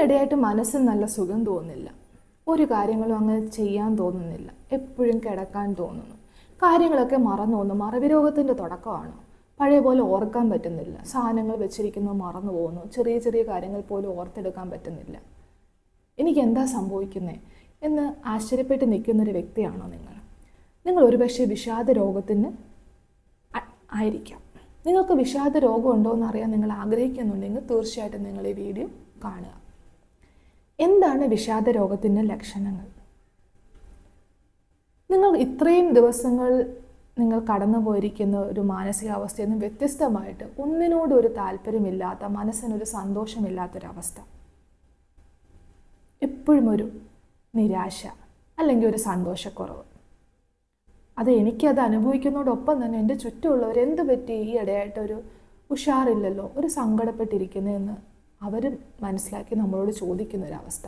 ഇടയായിട്ട് മനസ്സിന് നല്ല സുഖം തോന്നുന്നില്ല. ഒരു കാര്യങ്ങളും അങ്ങനെ ചെയ്യാൻ തോന്നുന്നില്ല. എപ്പോഴും കിടക്കാൻ തോന്നുന്നു. കാര്യങ്ങളൊക്കെ മറന്നു പോകുന്നു. മറവി രോഗത്തിന്റെ തുടക്കമാണ്? പഴയ പോലെ ഓർക്കാൻ പറ്റുന്നില്ല. സാധനങ്ങൾ വെച്ചിരിക്കുന്നു മറന്നു പോകുന്നു. ചെറിയ ചെറിയ കാര്യങ്ങൾ പോലും ഓർത്തെടുക്കാൻ പറ്റുന്നില്ല. എനിക്ക് എന്താ സംഭവിക്കുന്നത് എന്ന് ആശ്ചര്യപ്പെട്ട് നിൽക്കുന്നൊരു വ്യക്തിയാണോ നിങ്ങൾ? നിങ്ങൾ ഒരുപക്ഷെ വിഷാദ രോഗത്തിന് ആയിരിക്കാം. നിങ്ങൾക്ക് വിഷാദ രോഗം ഉണ്ടോ എന്ന് അറിയാൻ നിങ്ങൾ ആഗ്രഹിക്കുന്നുണ്ടെങ്കിൽ തീർച്ചയായിട്ടും നിങ്ങൾ ഈ വീഡിയോ കാണുക. എന്താണ് വിഷാദ രോഗത്തിന്റെ ലക്ഷണങ്ങൾ? നിങ്ങൾ ഇത്രയും ദിവസങ്ങൾ നിങ്ങൾ കടന്നു പോയിരിക്കുന്ന ഒരു മാനസികാവസ്ഥയിൽ നിന്ന് വ്യത്യസ്തമായിട്ട് ഒന്നിനോടൊരു ഒരു താല്പര്യമില്ലാത്ത മനസ്സിനൊരു സന്തോഷമില്ലാത്തൊരവസ്ഥ. എപ്പോഴും ഒരു നിരാശ അല്ലെങ്കിൽ ഒരു സന്തോഷക്കുറവ്. അത് എനിക്കത് അനുഭവിക്കുന്നതോടൊപ്പം തന്നെ എന്റെ ചുറ്റുമുള്ളവർ എന്ത് പറ്റി? ഈ ഇടയായിട്ടൊരു ഉഷാറില്ലല്ലോ ഒരു സങ്കടപ്പെട്ടിരിക്കുന്നതെന്ന് അവർ മനസ്സിലാക്കി നമ്മളോട് ചോദിക്കുന്ന ഒരവസ്ഥ